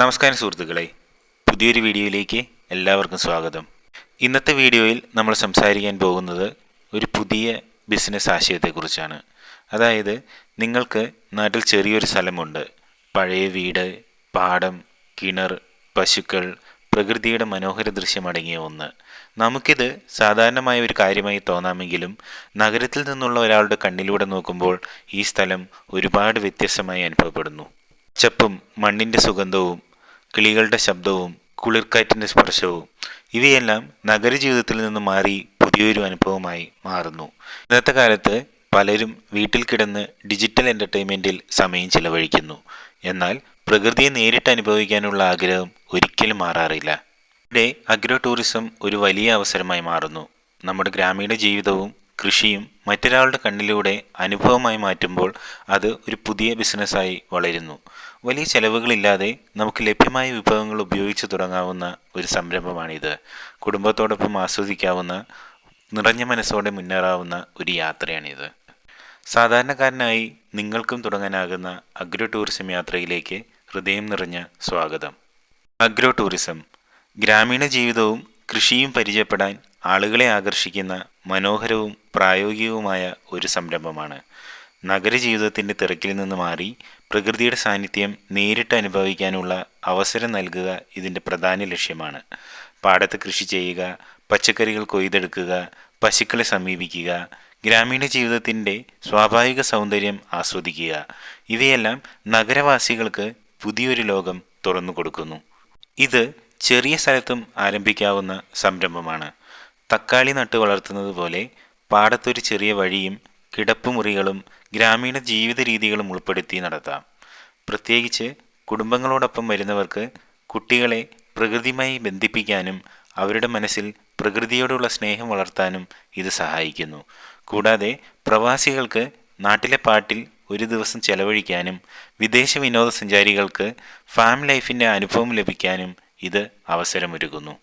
നമസ്കാരം സുഹൃത്തുക്കളെ. പുതിയൊരു വീഡിയോയിലേക്ക് എല്ലാവർക്കും സ്വാഗതം. ഇന്നത്തെ വീഡിയോയിൽ നമ്മൾ സംസാരിക്കാൻ പോകുന്നത് ഒരു പുതിയ ബിസിനസ് ആശയത്തെക്കുറിച്ചാണ്. അതായത് നിങ്ങൾക്ക് നാട്ടിൽ ചെറിയൊരു സ്ഥലമുണ്ട്. പഴയ വീട് പാടം കിണർ പശുക്കൾ പ്രകൃതിയുടെ മനോഹര ദൃശ്യമടങ്ങിയ ഒന്ന്. നമുക്കിത് സാധാരണമായ ഒരു കാര്യമായി തോന്നാമെങ്കിലും നഗരത്തിൽ നിന്നുള്ള ഒരാളുടെ കണ്ണിലൂടെ നോക്കുമ്പോൾ ഈ സ്ഥലം ഒരുപാട് വ്യത്യസ്തമായി അനുഭവപ്പെടുന്നു. ചപ്പും മണ്ണിന്റെ സുഗന്ധവും കിളികളുടെ ശബ്ദവും കുളിർക്കാറ്റിന്റെ സ്പർശവും ഇവയെല്ലാം നഗര ജീവിതത്തിൽ നിന്ന് മാറി പുതിയൊരു അനുഭവമായി മാറുന്നു. ഇന്നത്തെ കാലത്ത് പലരും വീട്ടിൽ കിടന്ന് ഡിജിറ്റൽ എന്റർടൈൻമെന്റിൽ സമയം ചിലവഴിക്കുന്നു. എന്നാൽ പ്രകൃതിയെ നേരിട്ട് അനുഭവിക്കാനുള്ള ആഗ്രഹം ഒരിക്കലും മാറാറില്ല. ഇവിടെ അഗ്രോ ടൂറിസം ഒരു വലിയ അവസരമായി മാറുന്നു. നമ്മുടെ ഗ്രാമീണ ജീവിതവും കൃഷിയും മറ്റൊരാളുടെ കണ്ണിലൂടെ അനുഭവമായി മാറ്റുമ്പോൾ അത് ഒരു പുതിയ ബിസിനസ്സായി വളരുന്നു. വലിയ ചെലവുകളില്ലാതെ നമുക്ക് ലഭ്യമായ വിഭവങ്ങൾ ഉപയോഗിച്ച് തുടങ്ങാവുന്ന ഒരു സംരംഭമാണിത്. കുടുംബത്തോടൊപ്പം ആസ്വദിക്കാവുന്ന നിറഞ്ഞ മനസ്സോടെ മുന്നേറാവുന്ന ഒരു യാത്രയാണിത്. സാധാരണക്കാരനായി നിങ്ങൾക്കും തുടങ്ങാനാകുന്ന അഗ്രോ ടൂറിസം യാത്രയിലേക്ക് ഹൃദയം നിറഞ്ഞ സ്വാഗതം. Agro tourism. ഗ്രാമീണ ജീവിതവും കൃഷിയും പരിചയപ്പെടാൻ ആളുകളെ ആകർഷിക്കുന്ന മനോഹരവും പ്രായോഗികവുമായ ഒരു സംരംഭമാണ്. നഗരജീവിതത്തിന്റെ തിരക്കിൽ നിന്ന് മാറി പ്രകൃതിയുടെ സാന്നിധ്യം നേരിട്ട് അനുഭവിക്കാനുള്ള അവസരം നൽകുക ഇതിന്റെ പ്രധാന ലക്ഷ്യമാണ്. പാടത്ത് കൃഷി ചെയ്യുക പച്ചക്കറികൾ കൊയ്തെടുക്കുക പശുക്കളെ സമീപിക്കുക ഗ്രാമീണ ജീവിതത്തിന്റെ സ്വാഭാവിക സൗന്ദര്യം ആസ്വദിക്കുക. ഇവയെല്ലാം നഗരവാസികൾക്ക് പുതിയൊരു ലോകം തുറന്നു കൊടുക്കുന്നു. ഇത് ചെറിയ സ്ഥലത്തും ആരംഭിക്കാവുന്ന സംരംഭമാണ്. തക്കാളി നട്ടു വളർത്തുന്നത് പോലെ പാടത്തൊരു ചെറിയ വഴിയും കിടപ്പുമുറികളും ഗ്രാമീണ ജീവിത രീതികളും ഉൾപ്പെടുത്തി നടത്താം. പ്രത്യേകിച്ച് കുടുംബങ്ങളോടൊപ്പം വരുന്നവർക്ക് കുട്ടികളെ പ്രകൃതിയുമായി ബന്ധിപ്പിക്കാനും അവരുടെ മനസ്സിൽ പ്രകൃതിയോടുള്ള സ്നേഹം വളർത്താനും ഇത് സഹായിക്കുന്നു. കൂടാതെ പ്രവാസികൾക്ക് നാട്ടിലെ പാട്ടിൽ ഒരു ദിവസം ചെലവഴിക്കാനും വിദേശ വിനോദസഞ്ചാരികൾക്ക് ഫാം ലൈഫിന്റെ അനുഭവം ലഭിക്കാനും ഇത് അവസരമൊരുക്കുന്നു.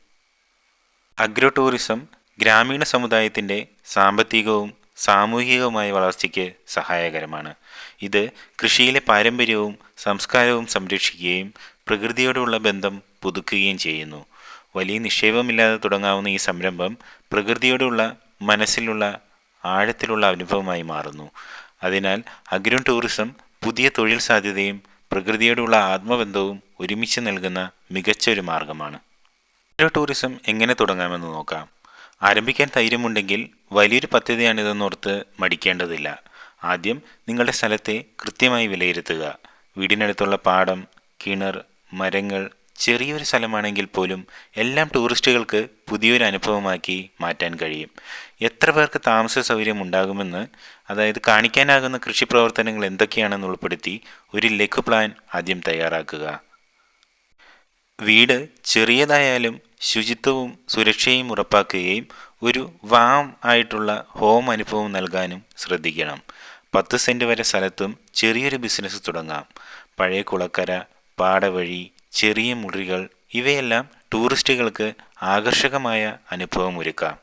അഗ്രോ ടൂറിസം ഗ്രാമീണ സമുദായത്തിന്റെ സാമ്പത്തികവും സാമൂഹികവുമായ വളർച്ചയ്ക്ക് സഹായകരമാണ്. ഇത് കൃഷിയിലെ പാരമ്പര്യവും സംസ്കാരവും സംരക്ഷിക്കുകയും പ്രകൃതിയോടുള്ള ബന്ധം പുതുക്കുകയും ചെയ്യുന്നു. വലിയ നിക്ഷേപമില്ലാതെ തുടങ്ങാവുന്ന ഈ സംരംഭം പ്രകൃതിയോടുള്ള മനസ്സിലുള്ള ആഴത്തിലുള്ള അനുഭവമായി മാറുന്നു. അതിനാൽ അഗ്രോ ടൂറിസം പുതിയ തൊഴിൽ സാധ്യതയും പ്രകൃതിയോടുള്ള ആത്മബന്ധവും ഒരുമിച്ച് നൽകുന്ന മികച്ച ഒരു മാർഗമാണ്. അഗ്രോ ടൂറിസം എങ്ങനെ തുടങ്ങാമെന്ന് നോക്കാം. ആരംഭിക്കാൻ ധൈര്യമുണ്ടെങ്കിൽ വലിയൊരു പദ്ധതിയാണിതെന്നോർത്ത് മടിക്കേണ്ടതില്ല. ആദ്യം നിങ്ങളുടെ സ്ഥലത്തെ കൃത്യമായി വിലയിരുത്തുക. വീടിനടുത്തുള്ള പാടം കിണർ മരങ്ങൾ ചെറിയൊരു സ്ഥലമാണെങ്കിൽ പോലും എല്ലാം ടൂറിസ്റ്റുകൾക്ക് പുതിയൊരു അനുഭവമാക്കി മാറ്റാൻ കഴിയും. എത്ര പേർക്ക് താമസ സൗകര്യം ഉണ്ടാകുമെന്ന് അതായത് കാണിക്കാനാകുന്ന കൃഷി പ്രവർത്തനങ്ങൾ എന്തൊക്കെയാണെന്ന് ഉൾപ്പെടുത്തി ഒരു ലഘു പ്ലാൻ ആദ്യം തയ്യാറാക്കുക. വീട് ചെറിയതായാലും ശുചിത്വവും സുരക്ഷയും ഉറപ്പാക്കുകയും ഒരു വാം ആയിട്ടുള്ള ഹോം അനുഭവം നൽകാനും ശ്രദ്ധിക്കണം. പത്ത് സെന്റ് വരെ സ്ഥലത്തും ചെറിയൊരു ബിസിനസ് തുടങ്ങാം. പഴയ കുളക്കര പാടവഴി ചെറിയ മുറികൾ ഇവയെല്ലാം ടൂറിസ്റ്റുകൾക്ക് ആകർഷകമായ അനുഭവം ഒരുക്കാം.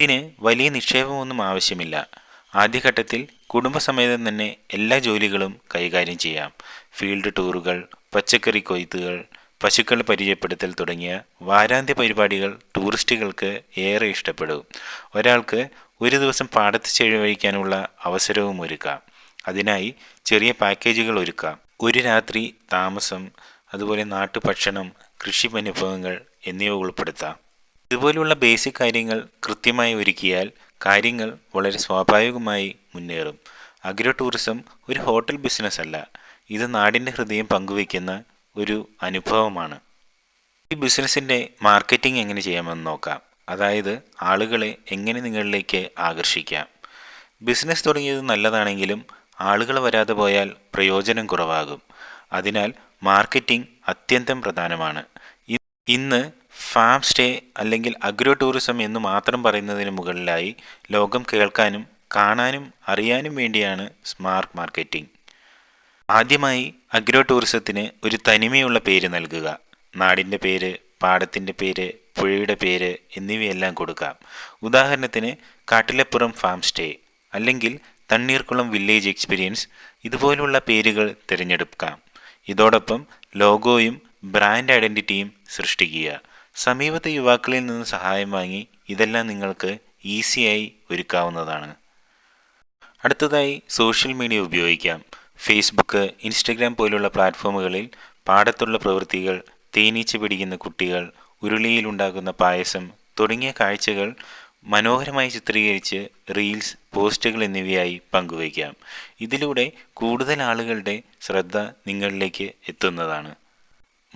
ഇതിന് വലിയ നിക്ഷേപമൊന്നും ആവശ്യമില്ല. ആദ്യഘട്ടത്തിൽ കുടുംബസമേതം തന്നെ എല്ലാ ജോലികളും കൈകാര്യം ചെയ്യാം. ഫീൽഡ് ടൂറുകൾ പച്ചക്കറി കൊയ്ത്തുകൾ പശുക്കളെ പരിചയപ്പെടുത്തൽ തുടങ്ങിയ വാരാന്ത്യ പരിപാടികൾ ടൂറിസ്റ്റുകൾക്ക് ഏറെ ഇഷ്ടപ്പെടും. ഒരാൾക്ക് ഒരു ദിവസം പാടത്ത് ചെലവഴിക്കാനുള്ള അവസരവും ഒരുക്കാം. അതിനായി ചെറിയ പാക്കേജുകൾ ഒരുക്കാം. ഒരു രാത്രി താമസം അതുപോലെ നാട്ടുഭക്ഷണം കൃഷി അനുഭവങ്ങൾ എന്നിവ ഉൾപ്പെടുത്താം. ഇതുപോലുള്ള ബേസിക് കാര്യങ്ങൾ കൃത്യമായി ഒരുക്കിയാൽ കാര്യങ്ങൾ വളരെ സ്വാഭാവികമായി മുന്നേറും. അഗ്രോ ടൂറിസം ഒരു ഹോട്ടൽ ബിസിനസ് അല്ല ഇത് നാടിന്റെ ഹൃദയം പങ്കുവയ്ക്കുന്ന ഒരു അനുഭവമാണ്. ഈ ബിസിനസ്സിന്റെ മാർക്കറ്റിംഗ് എങ്ങനെ ചെയ്യാമെന്ന് നോക്കാം. അതായത് ആളുകളെ എങ്ങനെ നിങ്ങളിലേക്ക് ആകർഷിക്കാം. ബിസിനസ് തുടങ്ങിയത് നല്ലതാണെങ്കിലും ആളുകൾ വരാതെ പോയാൽ പ്രയോജനം കുറവാകും. അതിനാൽ മാർക്കറ്റിംഗ് അത്യന്തം പ്രധാനമാണ്. ഇന്ന് ഫാം സ്റ്റേ അല്ലെങ്കിൽ അഗ്രോ ടൂറിസം എന്ന് മാത്രം പറയുന്നതിന് മുകളിലായി ലോകം കേൾക്കാനും കാണാനും അറിയാനും വേണ്ടിയാണ് സ്മാർട്ട് മാർക്കറ്റിംഗ്. ആദ്യമായി അഗ്രോ ടൂറിസത്തിന് ഒരു തനിമയുള്ള പേര് നൽകുക. നാടിന്റെ പേര് പാടത്തിന്റെ പേര് പുഴയുടെ പേര് എന്നിവയെല്ലാം കൊടുക്കാം. ഉദാഹരണത്തിന് കാട്ടിലപ്പുറം ഫാം സ്റ്റേ അല്ലെങ്കിൽ തണ്ണീർക്കുളം വില്ലേജ് എക്സ്പീരിയൻസ് ഇതുപോലുള്ള പേരുകൾ തിരഞ്ഞെടുക്കാം. ഇതോടൊപ്പം ലോഗോയും ബ്രാൻഡ് ഐഡന്റിറ്റിയും സൃഷ്ടിക്കുക. സമീപത്തെ യുവാക്കളിൽ നിന്ന് സഹായം വാങ്ങി ഇതെല്ലാം നിങ്ങൾക്ക് ഈസിയായി ഒരുക്കാവുന്നതാണ്. അടുത്തതായി സോഷ്യൽ മീഡിയ ഉപയോഗിക്കാം. ഫേസ്ബുക്ക് ഇൻസ്റ്റഗ്രാം പോലുള്ള പ്ലാറ്റ്ഫോമുകളിൽ പാടത്തുള്ള പ്രവൃത്തികൾ തേനീച്ച പിടിക്കുന്ന കുട്ടികൾ ഉരുളിയിലുണ്ടാകുന്ന പായസം തുടങ്ങിയ കാഴ്ചകൾ മനോഹരമായി ചിത്രീകരിച്ച് റീൽസ് പോസ്റ്റുകൾ എന്നിവയായി പങ്കുവയ്ക്കാം. ഇതിലൂടെ കൂടുതൽ ആളുകളുടെ ശ്രദ്ധ നിങ്ങളിലേക്ക് എത്തുന്നതാണ്.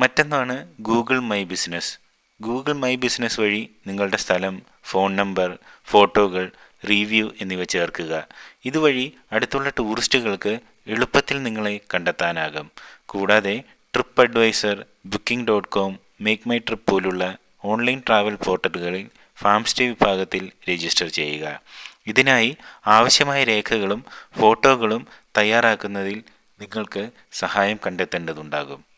മറ്റൊന്നാണ് Google my business. Google my business വഴി നിങ്ങളുടെ സ്ഥലം ഫോൺ നമ്പർ ഫോട്ടോകൾ റിവ്യൂ എന്നിവ ചേർക്കുക. ഇതുവഴി അടുത്തുള്ള ടൂറിസ്റ്റുകൾക്ക് എളുപ്പത്തിൽ നിങ്ങളെ കണ്ടെത്താനാകും. കൂടാതെ trip advisor booking dot com make my trip പോലുള്ള ഓൺലൈൻ ട്രാവൽ പോർട്ടലുകളിൽ ഫാം സ്റ്റേ വിഭാഗത്തിൽ രജിസ്റ്റർ ചെയ്യുക. ഇതിനായി ആവശ്യമായ രേഖകളും ഫോട്ടോകളും തയ്യാറാക്കുന്നതിൽ നിങ്ങൾക്ക് സഹായം കണ്ടെത്തേണ്ടതുണ്ടാകും.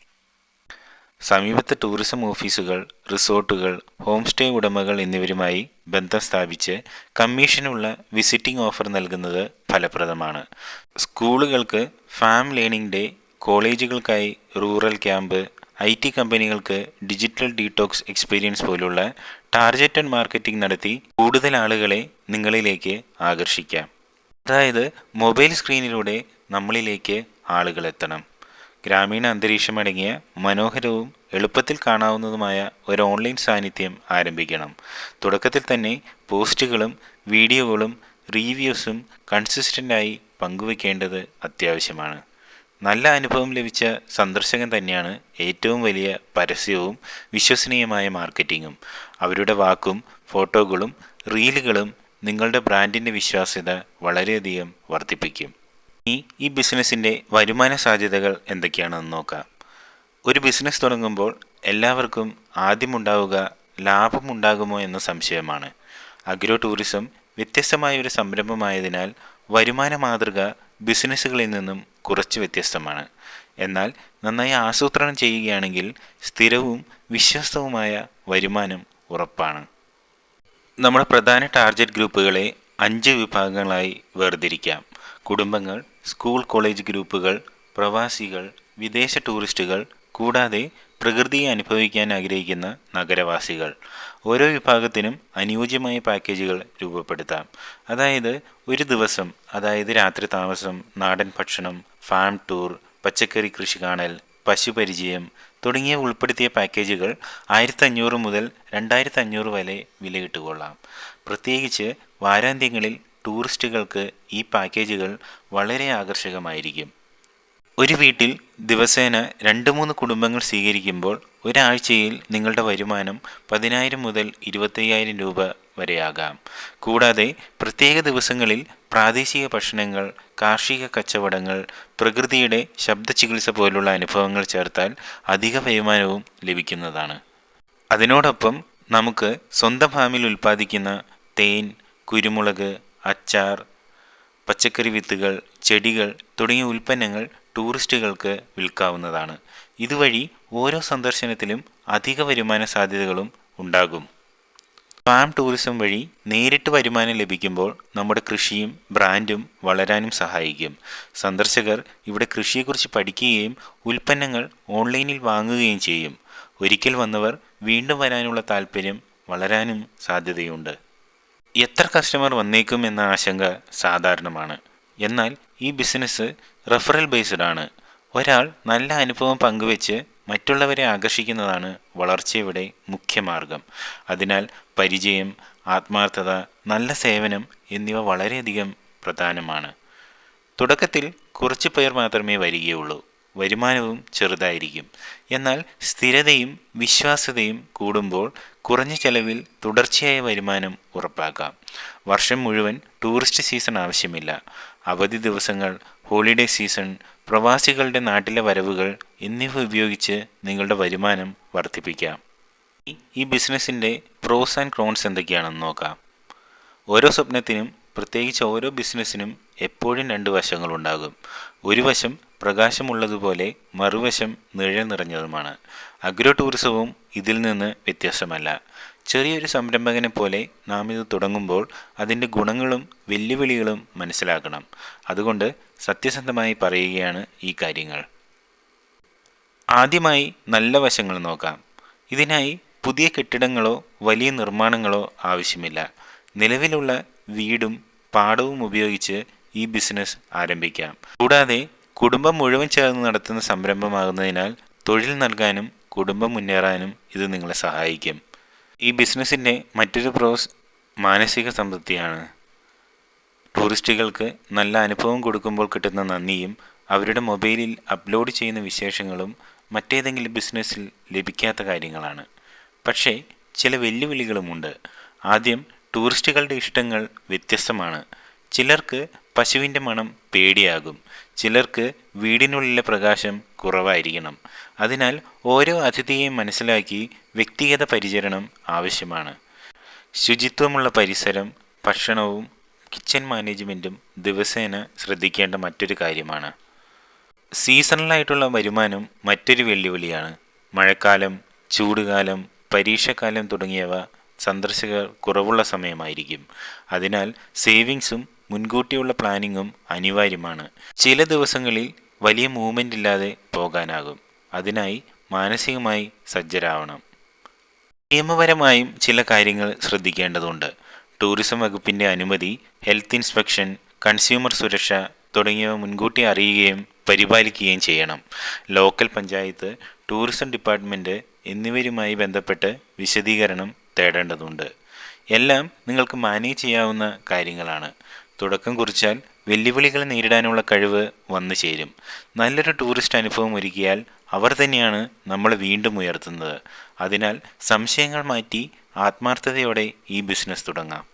സമീപത്തെ ടൂറിസം ഓഫീസുകൾ റിസോർട്ടുകൾ ഹോം സ്റ്റേ ഉടമകൾ എന്നിവരുമായി ബന്ധം സ്ഥാപിച്ച് കമ്മീഷനുള്ള വിസിറ്റിംഗ് ഓഫർ നൽകുന്നത് ഫലപ്രദമാണ്. സ്കൂളുകൾക്ക് ഫാം ലേണിംഗ് ഡേ കോളേജുകൾക്കായി റൂറൽ ക്യാമ്പ് ഐ ടി കമ്പനികൾക്ക് ഡിജിറ്റൽ ഡീടോക്സ് എക്സ്പീരിയൻസ് പോലുള്ള ടാർഗറ്റഡ് മാർക്കറ്റിംഗ് നടത്തി കൂടുതൽ ആളുകളെ നിങ്ങളിലേക്ക് ആകർഷിക്കാം. അതായത് മൊബൈൽ സ്ക്രീനിലൂടെ നമ്മളിലേക്ക് ആളുകൾ എത്തണം ഗ്രാമീണ അന്തരീക്ഷമടങ്ങിയ മനോഹരവും എളുപ്പത്തിൽ കാണാവുന്നതുമായ ഒരു ഓൺലൈൻ സാന്നിധ്യം ആരംഭിക്കണം. തുടക്കത്തിൽ തന്നെ പോസ്റ്റുകളും വീഡിയോകളും റിവ്യൂസും കൺസിസ്റ്റന്റായി പങ്കുവെക്കേണ്ടത് അത്യാവശ്യമാണ്. നല്ല അനുഭവം ലഭിച്ച സന്ദർശകൻ തന്നെയാണ് ഏറ്റവും വലിയ പരസ്യവും വിശ്വസനീയമായ മാർക്കറ്റിങ്ങും. അവരുടെ വാക്കും ഫോട്ടോകളും റീലുകളും നിങ്ങളുടെ ബ്രാൻഡിന്റെ വിശ്വാസ്യത വളരെയധികം വർദ്ധിപ്പിക്കും. ഇനി ഈ ബിസിനസ്സിന്റെ വരുമാന സാധ്യതകൾ എന്തൊക്കെയാണെന്ന് നോക്കാം. ഒരു ബിസിനസ് തുടങ്ങുമ്പോൾ എല്ലാവർക്കും ആദ്യമുണ്ടാവുക ലാഭമുണ്ടാകുമോ എന്ന സംശയമാണ്. അഗ്രോ ടൂറിസം വ്യത്യസ്തമായ ഒരു സംരംഭമായതിനാൽ വരുമാന മാതൃക ബിസിനസ്സുകളിൽ നിന്നും കുറച്ച് വ്യത്യസ്തമാണ്. എന്നാൽ നന്നായി ആസൂത്രണം ചെയ്യുകയാണെങ്കിൽ സ്ഥിരവും വിശ്വസ്തവുമായ വരുമാനം ഉറപ്പാണ്. നമ്മുടെ പ്രധാന ടാർഗറ്റ് ഗ്രൂപ്പുകളെ അഞ്ച് വിഭാഗങ്ങളായി വേർതിരിക്കാം. കുടുംബങ്ങൾ സ്കൂൾ കോളേജ് ഗ്രൂപ്പുകൾ പ്രവാസികൾ വിദേശ ടൂറിസ്റ്റുകൾ കൂടാതെ പ്രകൃതിയെ അനുഭവിക്കാൻ ആഗ്രഹിക്കുന്ന നഗരവാസികൾ. ഓരോ വിഭാഗത്തിനും അനുയോജ്യമായ പാക്കേജുകൾ രൂപപ്പെടുത്താം. അതായത് ഒരു ദിവസം അതായത് രാത്രി താമസം നാടൻ ഭക്ഷണം ഫാം ടൂർ പച്ചക്കറി കൃഷി കാണൽ പശുപരിചയം തുടങ്ങിയ ഉൾപ്പെടുത്തിയ പാക്കേജുകൾ ആയിരത്തി അഞ്ഞൂറ് മുതൽ രണ്ടായിരത്തി അഞ്ഞൂറ് വരെ വിലയിട്ടുകൊള്ളാം. പ്രത്യേകിച്ച് വാരാന്ത്യങ്ങളിൽ ടൂറിസ്റ്റുകൾക്ക് ഈ പാക്കേജുകൾ വളരെ ആകർഷകമായിരിക്കും. ഒരു വീട്ടിൽ ദിവസേന രണ്ട് മൂന്ന് കുടുംബങ്ങൾ സ്വീകരിക്കുമ്പോൾ ഒരാഴ്ചയിൽ നിങ്ങളുടെ വരുമാനം പതിനായിരം മുതൽ ഇരുപത്തയ്യായിരം രൂപ വരെയാകാം. കൂടാതെ പ്രത്യേക ദിവസങ്ങളിൽ പ്രാദേശിക ഭക്ഷണങ്ങൾ കാർഷിക കച്ചവടങ്ങൾ പ്രകൃതിയുടെ ശബ്ദ ചികിത്സ പോലുള്ള അനുഭവങ്ങൾ ചേർത്താൽ അധിക വരുമാനവും ലഭിക്കുന്നതാണ്. അതിനോടൊപ്പം നമുക്ക് സ്വന്തം ഫാമിൽ ഉൽപ്പാദിക്കുന്ന തേൻ കുരുമുളക് അച്ചാർ പച്ചക്കറി വിത്തുകൾ ചെടികൾ തുടങ്ങിയ ഉൽപ്പന്നങ്ങൾ ടൂറിസ്റ്റുകൾക്ക് വിൽക്കാവുന്നതാണ്. ഇതുവഴി ഓരോ സന്ദർശനത്തിലും അധിക വരുമാന സാധ്യതകളും ഉണ്ടാകും. ഫാം ടൂറിസം വഴി നേരിട്ട് വരുമാനം ലഭിക്കുമ്പോൾ നമ്മുടെ കൃഷിയും ബ്രാൻഡും വളരാനും സഹായിക്കും. സന്ദർശകർ ഇവിടെ കൃഷിയെക്കുറിച്ച് പഠിക്കുകയും ഉൽപ്പന്നങ്ങൾ ഓൺലൈനിൽ വാങ്ങുകയും ചെയ്യും. ഒരിക്കൽ വന്നവർ വീണ്ടും വരാനുള്ള താല്പര്യം വളരാനും സാധ്യതയുണ്ട്. എത്ര കസ്റ്റമർ വന്നേക്കും എന്ന ആശങ്ക സാധാരണമാണ്. എന്നാൽ ഈ ബിസിനസ് റെഫറൽ ബേസ്ഡ് ആണ്. ഒരാൾ നല്ല അനുഭവം പങ്കുവെച്ച് മറ്റുള്ളവരെ ആകർഷിക്കുന്നതാണ് വളർച്ചയുടെ മുഖ്യമാർഗം അതിനാൽ പരിചയം ആത്മാർത്ഥത നല്ല സേവനം എന്നിവ വളരെയധികം പ്രധാനമാണ്. തുടക്കത്തിൽ കുറച്ച് പേർ മാത്രമേ വരികയുള്ളൂ. വരുമാനവും ചെറുതായിരിക്കും. എന്നാൽ സ്ഥിരതയും വിശ്വാസ്യതയും കൂടുമ്പോൾ കുറഞ്ഞ ചെലവിൽ തുടർച്ചയായ വരുമാനം ഉറപ്പാക്കാം. വർഷം മുഴുവൻ ടൂറിസ്റ്റ് സീസൺ ആവശ്യമില്ല. അവധി ദിവസങ്ങൾ ഹോളിഡേ സീസൺ പ്രവാസികളുടെ നാട്ടിലെ വരവുകൾ എന്നിവ ഉപയോഗിച്ച് നിങ്ങളുടെ വരുമാനം വർദ്ധിപ്പിക്കാം. ഈ ബിസിനസ്സിന്റെ പ്രോസ് ആൻഡ് ക്രോൺസ് എന്തൊക്കെയാണെന്ന് നോക്കാം. ഓരോ സ്വപ്നത്തിനും പ്രത്യേകിച്ച് ഓരോ ബിസിനസ്സിനും എപ്പോഴും രണ്ട് വശങ്ങളുണ്ടാകും. ഒരു വശം പ്രകാശമുള്ളതുപോലെ മറുവശം നിഴൽ നിറഞ്ഞതുമാണ്. അഗ്രോ ടൂറിസവും ഇതിൽ നിന്ന് വ്യത്യസ്തമല്ല. ചെറിയൊരു സംരംഭകനെ പോലെ നാം ഇത് തുടങ്ങുമ്പോൾ അതിന്റെ ഗുണങ്ങളും വെല്ലുവിളികളും മനസ്സിലാക്കണം. അതുകൊണ്ട് സത്യസന്ധമായി പറയുകയാണ് ഈ കാര്യങ്ങൾ. ആദ്യമായി നല്ല വശങ്ങൾ നോക്കാം. ഇതിനായി പുതിയ കെട്ടിടങ്ങളോ വലിയ നിർമ്മാണങ്ങളോ ആവശ്യമില്ല. നിലവിലുള്ള വീടും പാടവും ഉപയോഗിച്ച് ഈ ബിസിനസ് ആരംഭിക്കാം. കൂടാതെ കുടുംബം മുഴുവൻ ചേർന്ന് നടത്തുന്ന സംരംഭമാകുന്നതിനാൽ തൊഴിൽ നൽകാനും കുടുംബം മുന്നേറാനും ഇത് നിങ്ങളെ സഹായിക്കും. ഈ ബിസിനസ്സിന്റെ മറ്റൊരു പ്രോസ് മാനസിക സംതൃപ്തിയാണ്. ടൂറിസ്റ്റുകൾക്ക് നല്ല അനുഭവം കൊടുക്കുമ്പോൾ കിട്ടുന്ന നന്ദിയും അവരുടെ മൊബൈലിൽ അപ്ലോഡ് ചെയ്യുന്ന വിശേഷങ്ങളും മറ്റേതെങ്കിലും ബിസിനസ്സിൽ ലഭിക്കാത്ത കാര്യങ്ങളാണ്. പക്ഷേ ചില വെല്ലുവിളികളുമുണ്ട്. ആദ്യം ടൂറിസ്റ്റുകളുടെ ഇഷ്ടങ്ങൾ വ്യത്യസ്തമാണ്. ചിലർക്ക് പശുവിന്റെ മണം പേടിയാകും. ചിലർക്ക് വീടിനുള്ളിലെ പ്രകാശം കുറവായിരിക്കണം. അതിനാൽ ഓരോ അതിഥിയെയും മനസ്സിലാക്കി വ്യക്തിഗത പരിചരണം ആവശ്യമാണ്. ശുചിത്വമുള്ള പരിസരം ഭക്ഷണവും കിച്ചൺ മാനേജ്മെന്റും ദിവസേന ശ്രദ്ധിക്കേണ്ട മറ്റൊരു കാര്യമാണ്. സീസണലായിട്ടുള്ള വരുമാനം മറ്റൊരു വെല്ലുവിളിയാണ്. മഴക്കാലം ചൂടുകാലം പരീക്ഷക്കാലം തുടങ്ങിയവ സന്ദർശകർ കുറവുള്ള സമയമായിരിക്കും. അതിനാൽ സേവിങ്സും മുൻകൂട്ടിയുള്ള പ്ലാനിങ്ങും അനിവാര്യമാണ്. ചില ദിവസങ്ങളിൽ വലിയ മൂവ്മെന്റ് ഇല്ലാതെ പോകാനാകും. അതിനായി മാനസികമായി സജ്ജരാവണം. നിയമപരമായും ചില കാര്യങ്ങൾ ശ്രദ്ധിക്കേണ്ടതുണ്ട്. ടൂറിസം വകുപ്പിന്റെ അനുമതി ഹെൽത്ത് ഇൻസ്പെക്ഷൻ കൺസ്യൂമർ സുരക്ഷ തുടങ്ങിയവ മുൻകൂട്ടി അറിയുകയും പരിപാലിക്കുകയും ചെയ്യണം. ലോക്കൽ പഞ്ചായത്ത് ടൂറിസം ഡിപ്പാർട്ട്മെന്റ് എന്നിവരുമായി ബന്ധപ്പെട്ട് വിശദീകരണം തേടേണ്ടതുണ്ട്. എല്ലാം നിങ്ങൾക്ക് മാനേജ് ചെയ്യാവുന്ന കാര്യങ്ങളാണ്. തുടക്കം കുറിച്ചാൽ വെല്ലുവിളികൾ നേരിടാനുള്ള കഴിവ് വന്നു ചേരും. നല്ലൊരു ടൂറിസ്റ്റ് അനുഭവം ഒരുക്കിയാൽ അവർ തന്നെയാണ് നമ്മൾ വീണ്ടും ഉയർത്തുന്നത്. അതിനാൽ സംശയങ്ങൾ മാറ്റി ആത്മാർത്ഥതയോടെ ഈ ബിസിനസ് തുടങ്ങാം.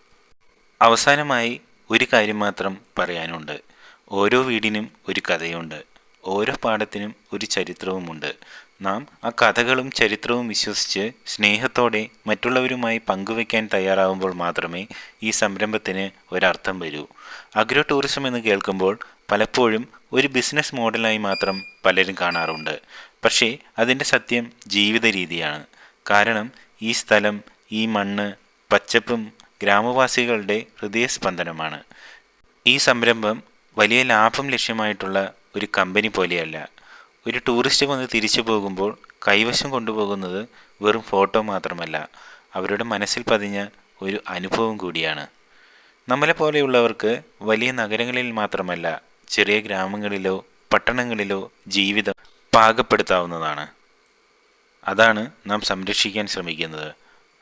അവസാനമായി ഒരു കാര്യം മാത്രം പറയാനുണ്ട്. ഓരോ വീടിനും ഒരു കഥയുണ്ട്. ഓരോ പാഠത്തിനും ഒരു ചരിത്രവുമുണ്ട്. നാം ആ കഥകളും ചരിത്രവും വിശ്വസിച്ച് സ്നേഹത്തോടെ മറ്റുള്ളവരുമായി പങ്കുവയ്ക്കാൻ തയ്യാറാവുമ്പോൾ മാത്രമേ ഈ സംരംഭത്തിന് ഒരർത്ഥം വരൂ. അഗ്രോ ടൂറിസം എന്ന് കേൾക്കുമ്പോൾ പലപ്പോഴും ഒരു ബിസിനസ് മോഡലായി മാത്രം പലരും കാണാറുണ്ട്. പക്ഷേ അതിന്റെ സത്യം ജീവിത രീതിയാണ്. കാരണം ഈ സ്ഥലം ഈ മണ്ണ് പച്ചപ്പും ഗ്രാമവാസികളുടെ ഹൃദയസ്പന്ദനമാണ്. ഈ സംരംഭം വലിയ ലാഭം ലക്ഷ്യമായിട്ടുള്ള ഒരു കമ്പനി പോലെയല്ല. ഒരു ടൂറിസ്റ്റ് വന്ന് തിരിച്ചു പോകുമ്പോൾ കൈവശം കൊണ്ടുപോകുന്നത് വെറും ഫോട്ടോ മാത്രമല്ല അവരുടെ മനസ്സിൽ പതിഞ്ഞ ഒരു അനുഭവം കൂടിയാണ്. നമ്മളെ പോലെയുള്ളവർക്ക് വലിയ നഗരങ്ങളിൽ മാത്രമല്ല ചെറിയ ഗ്രാമങ്ങളിലോ പട്ടണങ്ങളിലോ ജീവിതം പാകപ്പെടുത്താവുന്നതാണ്. അതാണ് നാം സംരക്ഷിക്കാൻ ശ്രമിക്കുന്നത്.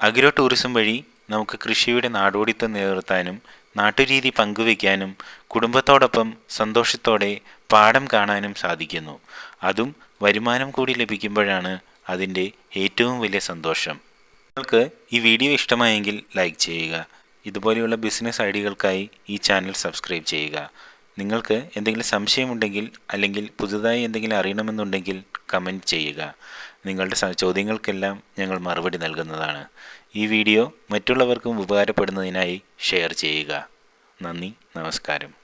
അഗ്രോ ടൂറിസം വഴി നമുക്ക് കൃഷിയുടെ നാടോടിത്തം നിലനിർത്താനും നാട്ടുരീതി പങ്കുവയ്ക്കാനും കുടുംബത്തോടൊപ്പം സന്തോഷത്തോടെ പാഠം കാണാനും സാധിക്കുന്നു. അതും വരുമാനം കൂടി ലഭിക്കുമ്പോഴാണ് അതിന്റെ ഏറ്റവും വലിയ സന്തോഷം. നിങ്ങൾക്ക് ഈ വീഡിയോ ഇഷ്ടമായെങ്കിൽ ലൈക്ക് ചെയ്യുക. ഇതുപോലെയുള്ള ബിസിനസ് ഐഡിയകൾക്കായി ഈ ചാനൽ സബ്സ്ക്രൈബ് ചെയ്യുക. നിങ്ങൾക്ക് എന്തെങ്കിലും സംശയമുണ്ടെങ്കിൽ അല്ലെങ്കിൽ പുതുതായി എന്തെങ്കിലും അറിയണമെന്നുണ്ടെങ്കിൽ കമന്റ് ചെയ്യുക. നിങ്ങളുടെ ചോദ്യങ്ങൾക്കെല്ലാം ഞങ്ങൾ മറുപടി നൽകുന്നതാണ്. ഈ വീഡിയോ മറ്റുള്ളവർക്കും ഉപകാരപ്പെടുന്നതിനായി ഷെയർ ചെയ്യുക. നന്ദി നമസ്കാരം.